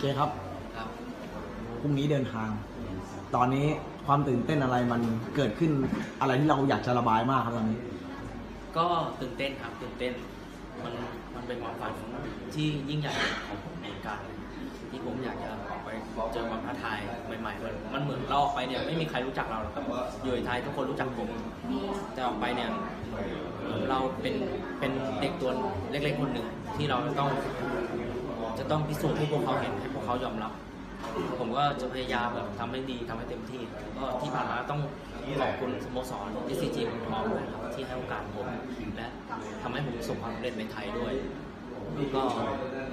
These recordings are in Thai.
เคครับครับพรุ่งนี้เดินทาง ตอนนี้ความตื่นเต้นอะไรมันเกิดขึ้นอะไรที่เราอยากจะระบายมากครับตอนนี้ ก็ตื่นเต้นครับตื่นเต้น มันมันเป็นความฝันที่ยิ่งใหญ่ของผมเหมือนกันที่ผมอยากจะออกไปเจอความท้าทายใหม่ๆมันมันเหมือนเราออกไปเนี่ยไม่มีใครรู้จักเราหรอกครับอยู่ในไทยทุกคนรู้จักผมแต่ออกไปเนี่ยเราเป็นเป็นเด็กตัวเล็กๆคนหนึ่งที่เราจะต้อง จะต้องพิสูจน์ให้พวกเขาเห็นให้พวกเขายอมรับ ผมก็จะพยายามแบบทำให้ดีทำให้เต็มที่ ก็ที่ผ่านมาต้องขอบคุณสโมสร SCG เมืองทองนะครับที่ให้โอกาสผม และทำให้ผมประสบความสำเร็จในไทยด้วยก็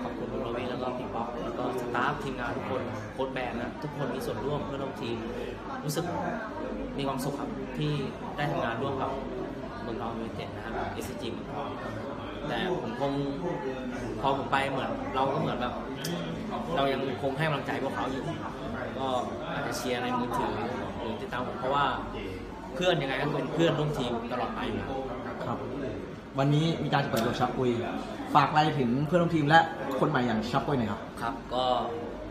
ขอบคุณคุณโรวีแล้วก็พี่ป๊อกแล้วก็สตาฟทีมงานทุกคนโค้ชแบนนะทุกคนมีส่วนร่วมเพื่อร่วมทีม รู้สึกมีความสุขครับที่ได้ทำงานร่วมกับเมืองทองยูไนเต็ดนะครับ SCG เมืองทอง แต่ผมคงพอผมไปเหมือน เราก็เหมือนแบบ เรายังคงให้กำลังใจพวกเขาอยู่ ก็อาจจะเชียร์ในมือถือหรือติดตามผมเพราะว่าเพื่อนยังไงก็เป็นเพื่อนร่วมทีมตลอดไปอยู่ครับ วันนี้มีการจะเปิดตัวชับปุย ฝากอะไรถึงเพื่อนร่วมทีมและคนใหม่อย่างชับปุยหน่อยครับ ครับก็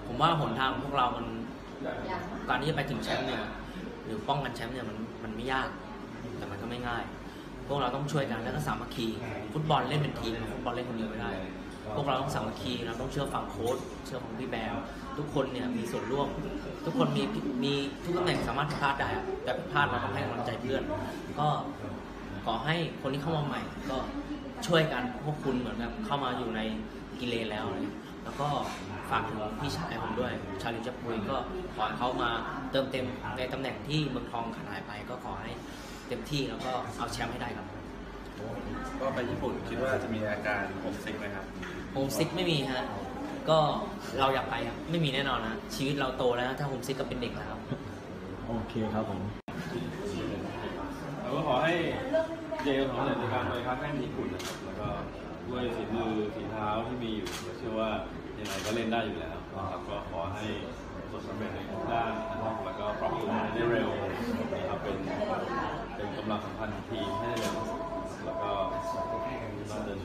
ผมว่าหนทางของพวกเรามันการที่จะไปถึงแชมป์เนี่ยหรือป้องกันแชมป์เนี่ยมันมันไม่ยาก แต่มันก็ไม่ง่าย พวกเราต้องช่วยกันแล้วก็สามัคคี ฟุตบอลเล่นเป็นทีมฟุตบอลเล่นคนเดียวไม่ได้ พวกเราต้องสามัคคีเราต้องเชื่อฟังโค้ชเชื่อฟังพี่แบมทุกคนเนี่ยมีส่วนร่วม ทุกคนมีมีทุกตำแหน่งสามารถพลาดได้ แต่พลาดเราต้องให้กำลังใจเพื่อน ก็ขอให้คนที่เข้ามาใหม่ ก็ช่วยกันพวกคุณเหมือนแบบเข้ามาอยู่ในกิเลนแล้วแล้วก็ฝากถึงพี่ชายผมด้วย ชาลิจับปุยก็ขอให้เขามาเติมเต็มในตำแหน่งที่เมืองทองขาดหายไปก็ขอให้ เต็มที่แล้วก็เอาแชมป์ให้ได้ครับก็ไปญี่ปุ่นคิดว่าจะมีอาการผมซิกไหมครับโฮมซิกไม่มีฮะก็เราอยากไปครับไม่มีแน่นอนนะชีวิตเราโตแล้วนะถ้าโฮมซิกก็เป็นเด็กแล้วครับโอเคครับผมแล้วก็ขอให้เจลของในการไปค้าแข่งที่ญี่ปุ่นนะครับแล้วก็ด้วยฝีมือฝีเท้าที่มีอยู่เชื่อว่ายังไงก็เล่นได้อยู่แล้วนะครับก็ขอให้ประสบสำเร็จในทุกด้านนะครับ แล้วก็ปรับตัวได้เร็วนะครับ เป็น เป็นกำลังสำคัญของทีมให้ได้เร็วแล้วก็เราจะ